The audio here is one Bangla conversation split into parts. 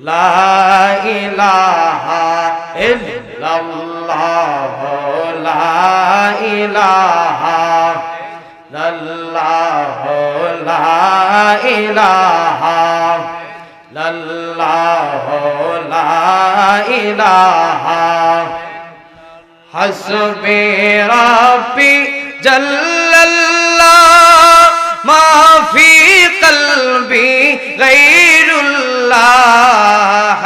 লাহা হসবে রাপি জল্লাল্লাহ মাফি কলবি গৈরুল্লাহ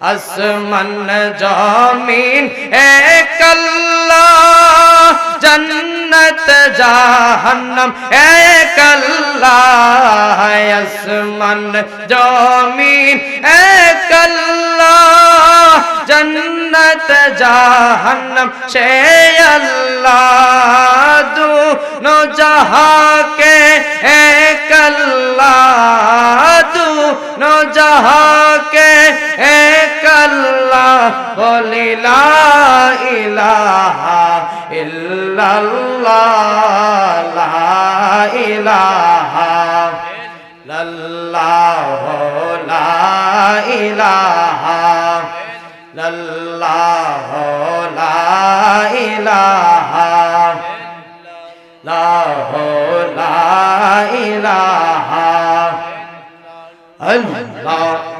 আসমান জমিন, এক আল্লাহ। জন্নত, জাহান্নাম, এক আল্লাহ। আসমান জমিন, এক আল্লাহ। জন্নত, জাহান্নাম, সে আল্লাহ। দু নো জাহাকে এক আল্লাহ। দু নো জাহাকে বলি লা ইলাহা ইল্লাল্লাহ লা ইলাহা লাল্লাহ লা ইলাহা লাল্লাহ লা ইলাহা লাহ লা ইলাহা আল্লাহ।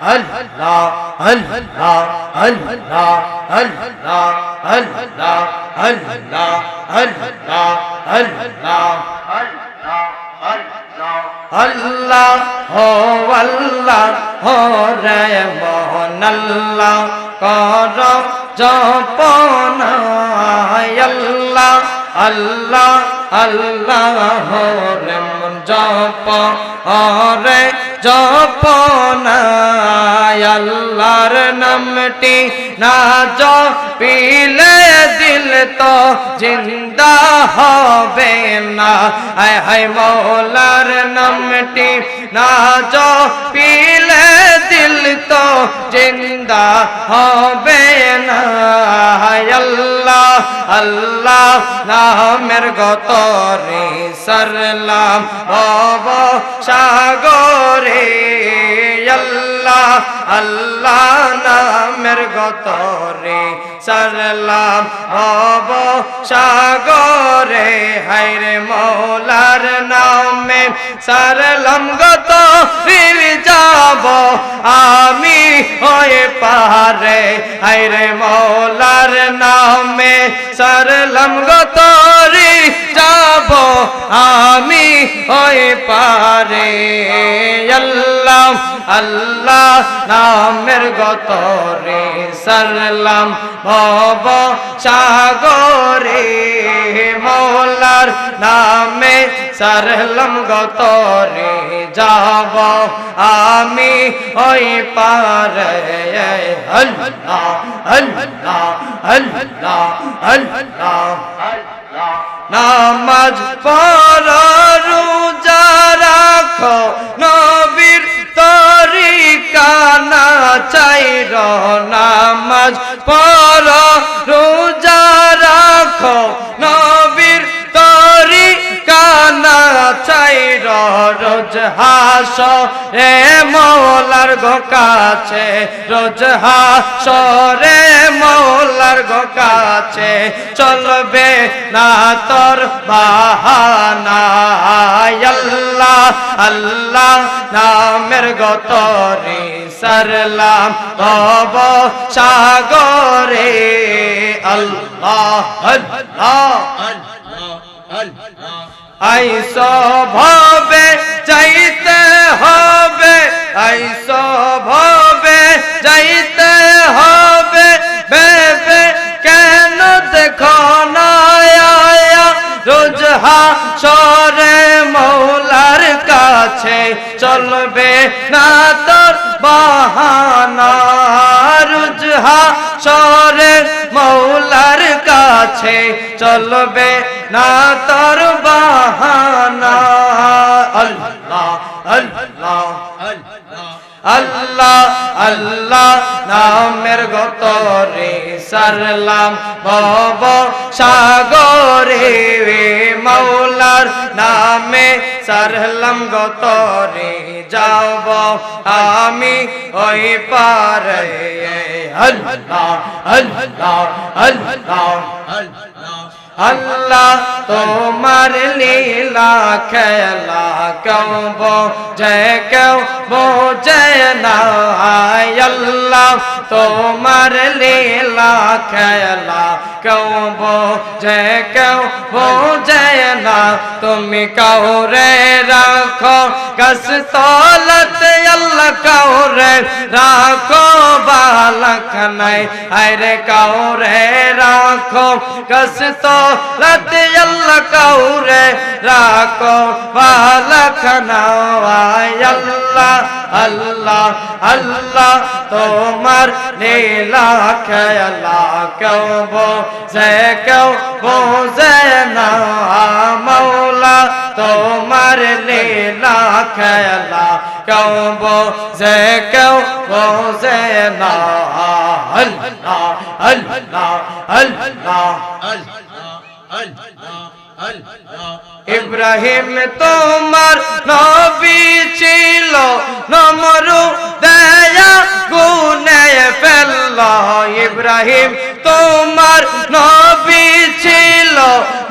আল্লাহ আল্লাহ আল্লাহ আল্লাহ আল্লাহ আল্লাহ আল্লাহ আল্লাহ আল্লাহ হো আল্লাহ হো রে মোহন আল্লাহ কর জপনা আল্লাহ আল্লাহ আল্লাহ হো রে মন জপ রে জপনা আল্লাহর নামটি না জপিলে দিল তো জিন্দা হবে না। আয় হায় মৌলার নামটি না জপিলে দিল তো জিন্দা হবে না। আল্লাহ আল্লাহ নামের গতরে সরলাম। বব সাগরে, আল্লাহ আল্লাহ নামের গতরে। সরলাম বব সাগরে হাইরে মৌলার নামে। সরলাম গত ফির যাব আমি হয়ে পারে হাইরে মৌলার নামে। সরলাম গতরি যাব আমি হয়ে পারে আল্লাহ আল্লাহ নামের গতরে সরলাম ভব সাগরে। মৌলার নামে সরলাম গতরে যাব আমি ওই পারে আল্লাহ আল্লাহ আল্লাহ আল্লাহ। নামাজ পড়ো রোজা রাখো, নবীর তরিকা না চাইর নামাজ পড়ো, রোজা রাখো, নবীর তরিকা কানা চাই রোজ হাস রে মৌলার গো কাছে। রোজ হাস, রে মৌলার গো চলবে না তোর বাহানা আল্লাহ আল্লাহ নামের গতরে সরলাম ভব সাগরে। আল্লাহ আল্লাহ আইস ভবে আইসব হবে চাইতে হবে আইসব হবে চাইতে হবে বেবে কেন দেখো না রোজ হা সরে মৌলার কাছে চলবে না তোর বাহানা রোজ হা সরে মৌলার কাছে চলবে না তোর বাহানা। আল্লাহ আল্লাহ আল্লাহ আল্লাহ নামের গতরে সারলাম। ভব সাগরে মৌলার নামে সারলাম গতরে যাব। আমি ওই পারে, আল্লাহ আল্লাহ আল্লাহ আল্লাহ। তোমার লীলা খেলা কেউ বোঝে কেউ বোঝে না আল্লাহ তোমার লীলা খেলা কেউ বোঝে কেউ বোঝে না, তুমি কাউরে রাখো কস তলত আল্লাহ কাউরে রাখো বালাখানায় আরে কাউরে রাখো কষ্ট রাতে আল্লাহ কাউরে রাখো বালাখানায় আল্লাহ আল্লাহ আল্লাহ তোমার লীলা খেলা কেউ বো যে কেউ বো যে না তোমার লীলা খেলা কেউ বোঝে কেউ বোঝে না আল্লাহ আল্লাহ আল্লাহ ইব্রাহিম তোমার নবী ছিল নমরু দয়া গুনে ফেলল ইব্রাহিম তোমার নবী ছিল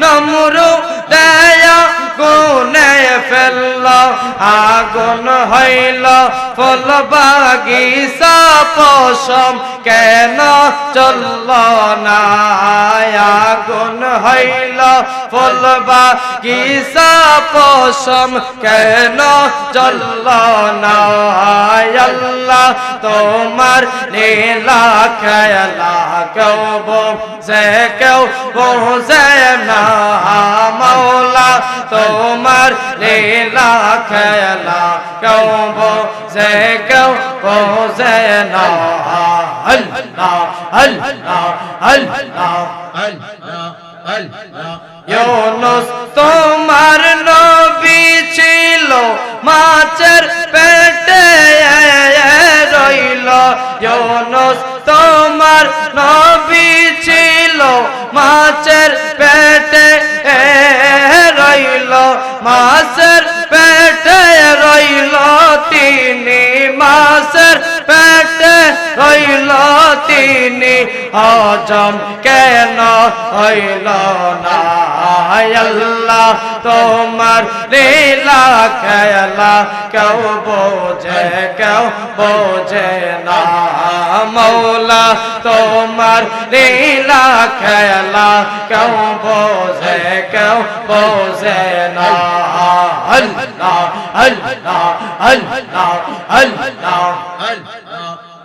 নমরু দয়া গুনে ফেলল আগুন হইল ফুল বাগিচা পশম কেন চলল না আগুন হইল ফল বাগিচা পশম কেন চলল না? আল্লাহ, তোমার লীলা খেলা কেউ বোঝে কেউ বোঝে না। মৌলা তোমার লীলা খেলা কেউ বোঝে কেউ বোঝে না। আল্লাহ আল্লাহ আল্লাহ। ইউনুস, তোমার নবী ছিল, মাছের পেটে রইল। ইউনুস, তোমার নবী ছিল, মাছের পেটে রইল। মাছের পেটে রইল তিনি, মাছের পেটে তিনি হজম কেন হইল না? আল্লাহ, তোমার লীলা খেলা কেউ বোঝে কেউ বোঝে না। মৌলা, তোমার লীলা খেলা কেউ বোঝে কেউ বোঝে না। আল্লাহ আল্লাহ আল্লাহ আল্লাহ আল্লাহ।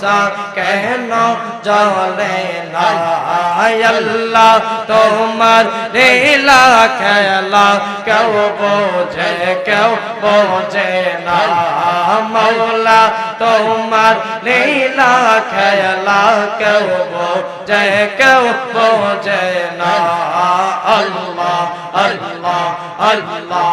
মৌসা কেন জলে না আল্লাহ তোমার লীলা খেলা কেউ বোঝে কেউ বোঝে না মৌলা তোমার লীলা খেলা কেউ বোঝে কেউ বোঝে না আল্লাহ আল্লাহ আল্লাহ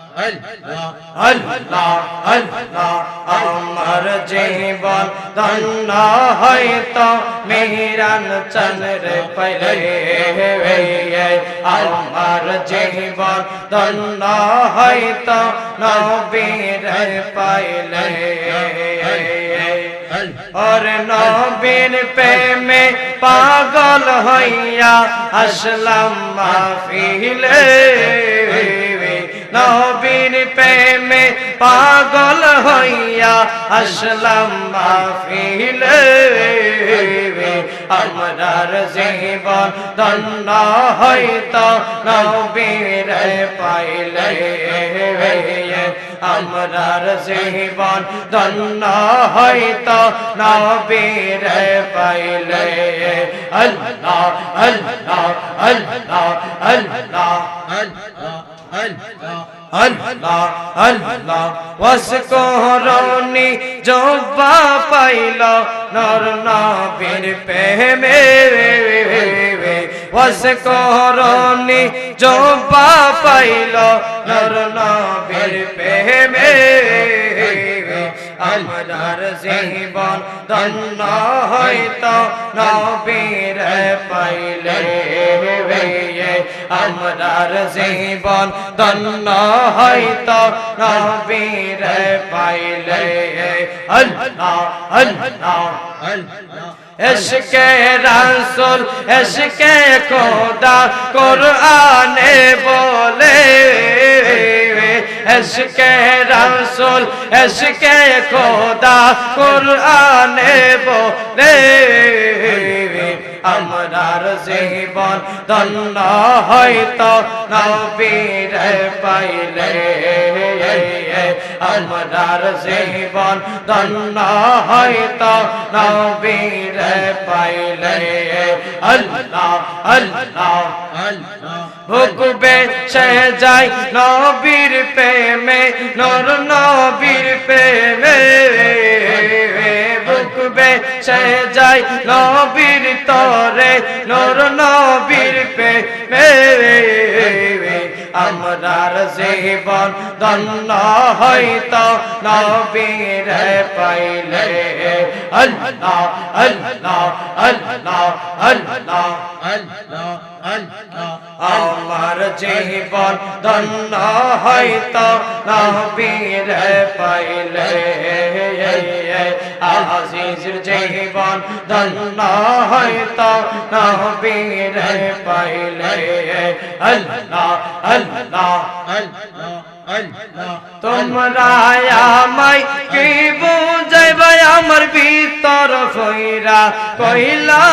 আল্লাহ আল্লাহ আমার জীবন ধন্য হয়তো মিরান চন্দ্র পেলে আমার জীবন ধন্য হয়তো নবীর পাইলে और নবীর প্রেমে পাগল হইয়া আসলাম মাহফিলে নবীর প্রেমে পাগল হইয়া আসলাম মাহফিলে। আমরার জীবন ধন্য হইত নবীর পাইলে। আমরার জীবন ধন্য হইত নবীর পাইলে। আল্লাহ আল্লাহ আল্লাহ আল্লাহ আল্লাহ। আল্লাহ ওয়াসকরনি জব্বা পাইল নর নবীর প্রেমে ওয়াসকরনি জব্বা পাইল নর নবীর প্রেমে আমরার জীবন ধন্য হইত, নবীর পাইলে আমরার জীবন ধন্য হইত, নবীর পাইলে আল্লাহ আল্লাহ। এসকে রাসুল, এসকে খোদা, কোরআনে বলে। عشق رسول عشق خدا قرآن بولے আমরার জীবন ধন্য হয়তো নবীর পাইলে। আমরার জীবন ধন্য হয়তো নবীর পাইলে। আল্লাহ আল্লাহ ভুকবে সে যাই নবীর প্রেমে, নর নবীর প্রেমে। ভুকবে সে যাই নবীর নর নবীর প্রেমে আমরার জীবন ধন্য হইত নবীর পাইলে আল্লাহ আল্লাহ আল্লাহ আল্লাহ আল্লাহ আমার জীবন ধন্য হইত নবীর পাইলে। আজিজের জীবন ধন্য হইত নবীর পাইলে। আল্লাহ আল্লাহ। তোমরা আমায় কি বুঝাইবে? আমার ভিতর ফইরা কইলা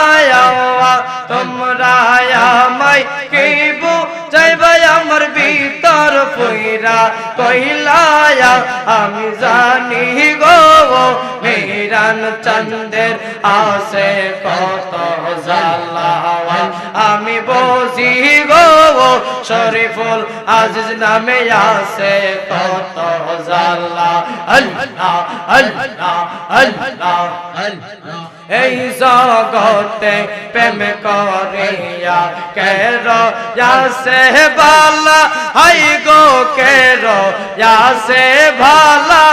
তোমরা আমায় কি বুঝাইবে? আমার ভিতর ফইরা কইলা আমি জানি গো, মেরান চন্দের আসে কত জালাওয়া আমি বসি গো শরীফুল আজিজ নামে আসে কত জালা আল্লাহ আল্লাহ আল্লাহ আল্লাহ। এই জগতে প্রেম করিয়া কের যাসে বালা? হাই গো কের যাসে ভালা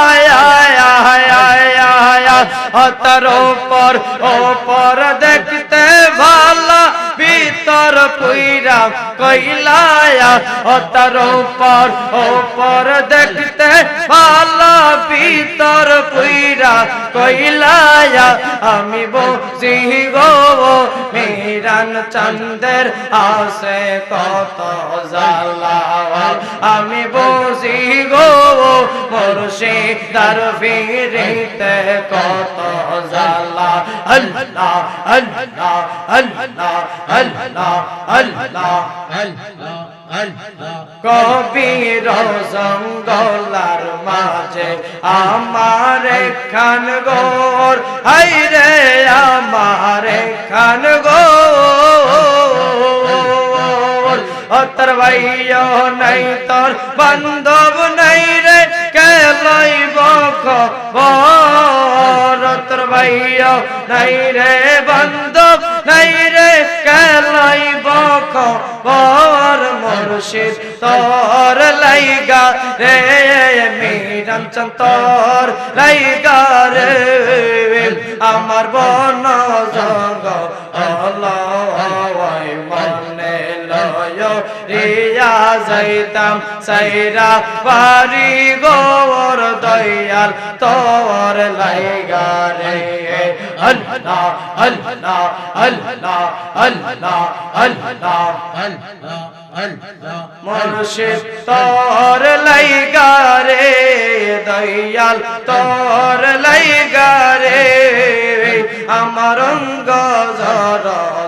অতর পর ওপর দেখতে ভালা ভিতর পুইরা কইলায়া অতর পর ওপর দেখতে ভালা ভিতর পুইরা কইলায়া, আমি বসি গো মিরান চন্দের আসে কত জালাওয়া আমি বসি গো মুর্শিদার ফিরিতে কত জালা আল্লাহ আল্লাহ আল্লাহ আল্লাহ। আল্লাহ আল্লাহ কবির জঙ্গলার মাঝে আমার খান গোর হাই রে আমার খান গোর ও তোর ভাইও নাই তোর বান্ধব নাই রে কে লইব খবর ও ভাইয়, নাই রে বান্ধব, নাই রে কেলাই বখ বর মুর্শিদ। তোর লাইগা রে মিরাম চন্তর, লাইগা রে আমার বন জঙ্গ যাইতাম সাইরা বাড়ি গোর দয়াল তোর লাইগা রে। আল্লাহ আল্লাহ আল্লাহ আল্লাহ আল্লাহ মুর্শিদ তোর লাইগা রে, দয়াল তোর লাইগা রে। আমার অঙ্গ জর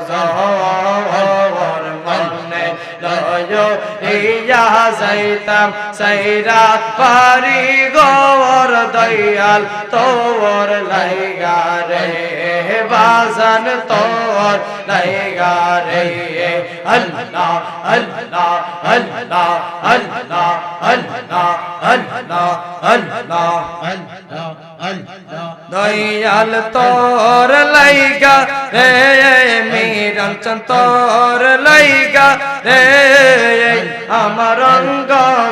জর Amen. ইয়া যাইতাম সাইরা পারি গোর দয়াল তোর লাইগা রে বাজান তোর লাইগা রে। আল্লাহ আল্লাহ আল্লাহ আল্লাহ আল্লাহ আল্লাহ আল্লাহ দয়াল তোর লাইগা রে মিরাম তোর লাইগা রে। আমার অঙ্গ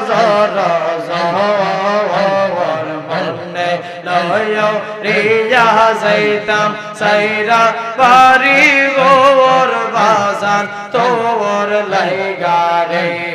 জর জর মনে লয় রিয়া যাইতাম সাইরা বাড়ি গোর বাজান তোর লাইগা রে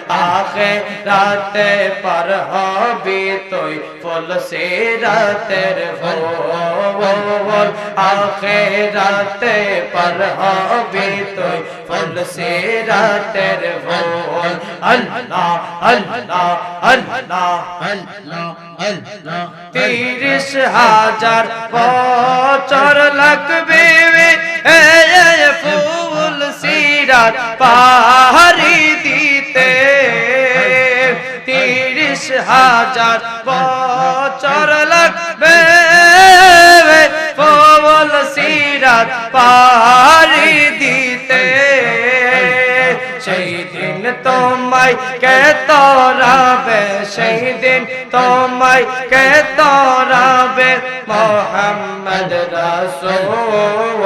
মুহাম্মদ রাসূল আখিরাতে পার হবি তুই ফুল সিরাতের ফুল আখিরাতে পার হবি তুই ফুল সিরাতের ফুল আল্লাহ আল্লাহ আল্লাহ তিরিশ হাজার বছর লাগবে এ ফুল সিরাত পাহাড়ি দিতে তিরিশ হাজার বছর লাগবে। ফুল সিরাত পাহাড়ি দিতে। সেই দিন তোমায় কে তোরাবে, সেই দিন তোমায় কে তোরাবে মোহাম্মদ রাসূল।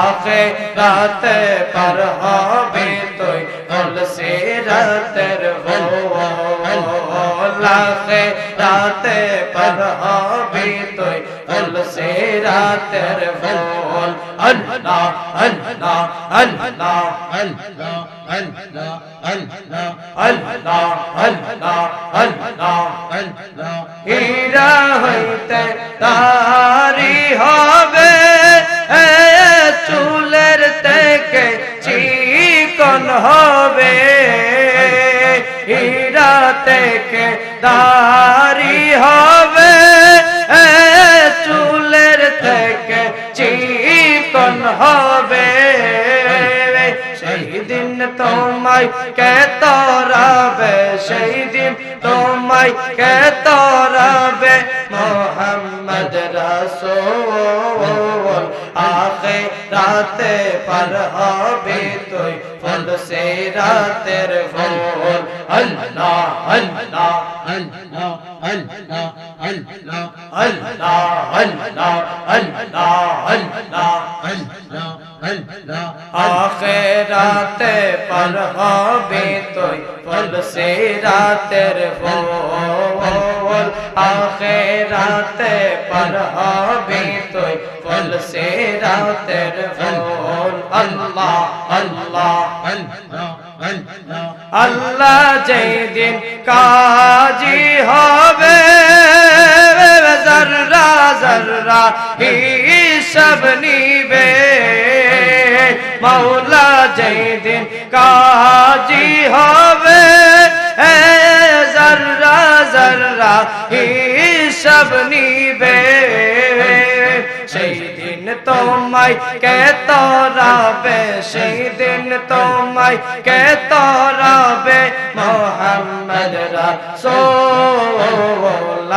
আখে রাতে পর হবে আখে রাতে পর হবে তুই ফুল। সে রাতের ভোল আল্লাহ আল্লাহ আল্লাহ আল্লাহ আল্লাহ আল্লাহ। হীরা হইতে তারি থেকে দারি হবে? চুলের থেকে চিকন হবে। সেই দিন তোমায় কে তোরাবে? সেই দিন তোমায় কে তোরাবে? মোহাম্মদ রাসূল আখে রাতে পার হবে তুই। ফুল সে রাতের ফুল। আল্লাহ আল্লাহ আল্লাহ আল্লাহ আল্লাহ আল্লাহ আখেরাতে পার হবে তুই ফুল সে রাতের ফুল আখেরাতে পার হবে তুই ফুল সে রাতের ফুল আল্লাহ আল্লাহ আল্লাহ যেদিন কাজী হবে জর্রা জর্রা সব নিবে। মৌলা যেই দিন কাজি হবে জর্রা জর্রা হিসব নিবে। তোমায় কে তোরাবে? সেই দিন তোমায় কে তোরাবে? মোহাম্মদ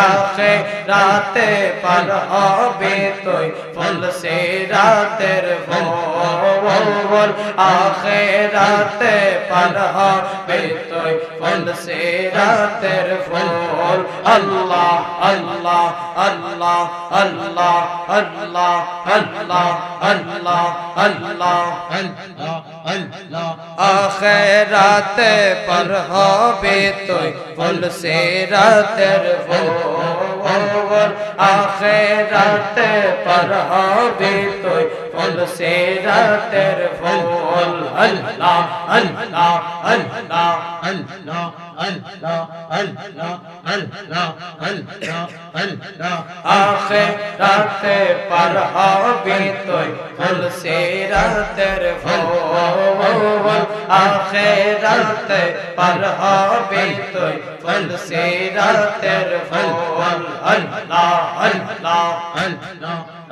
রাসূলুল্লাহে রাতে পার হবে তুই ফুল, সে রাতের ভোর। আখেরাতে পার হবে তুই ফুল, সে রাতের ভোর। আল্লাহ আল্লাহ আল্লাহ আল্লাহ আল্লাহ আল্লাহ আল্লাহ আল্লাহ। আখেরাতে পর হবে তুই ফুল, সে রাতের ভোর। আখেরাতে পর হবে তুই। ফুল সেরতের ফুল আল্লাহ আল্লাহ আল্লাহ আল্লাহ آخر رات پر ہابی توئی فل سے راتر فول آخر رات پر ہابی توئی فل سے راتر فول اللہ اللہ اللہ اللہ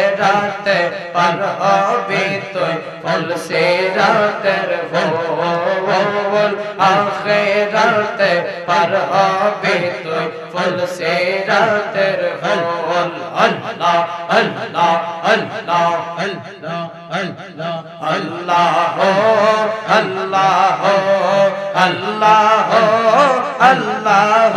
আখিরাতে পার হবে তুই ফুল সে রাতের ভোর। আখিরাতে পার হবে তুই ফুল সে রাতের ভোর। আল্লাহ আল্লাহ আল্লাহ আল্লাহ আল্লাহ আল্লাহ আল্লাহ আল্লাহ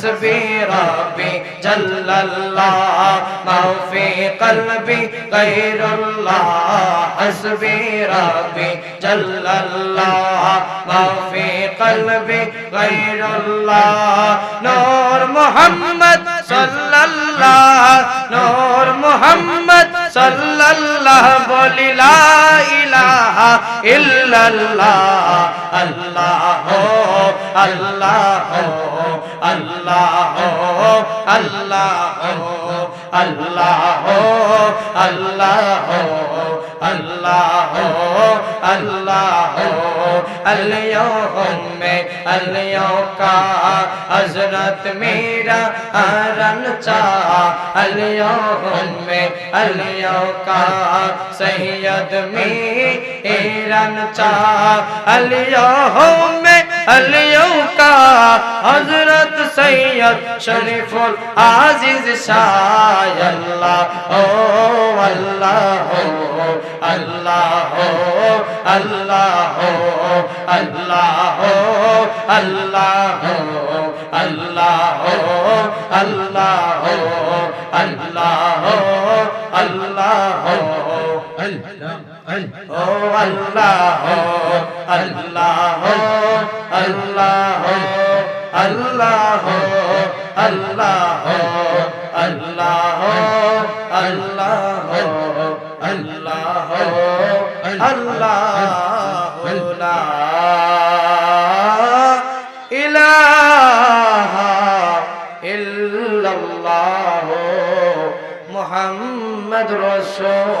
حسبي ربي جل الله ما في قلبي غير الله حسبي ربي جل الله ما في قلبي غير الله نور محمد صلى الله نور محمد صلى الله بولي لا إله إلا الله الله الله اللہ اللہ اللہ اللہ اللہ اللہ الیوم میں الیوں کا حضرت میرا رن چاہ الیوم میں الیوں کا سید میرا رن چاہ الیوم میں علیوں کا حضرت سید شریف العزیز شاہ اللہ او اللہ ہو اللہ ہو اللہ ہو اللہ ہو اللہ ہو اللہ ہو اللہ ہو اللہ ہو اللہ ہو اللہ ও আল্লাহ আল্লাহ আল্লাহ আল্লাহ আল্লাহ আল্লাহ আল্লাহ আল্লাহ আল্লাহ ইলাহা ইল্লাল্লাহ মুহাম্মদ রাসূলুল্লাহ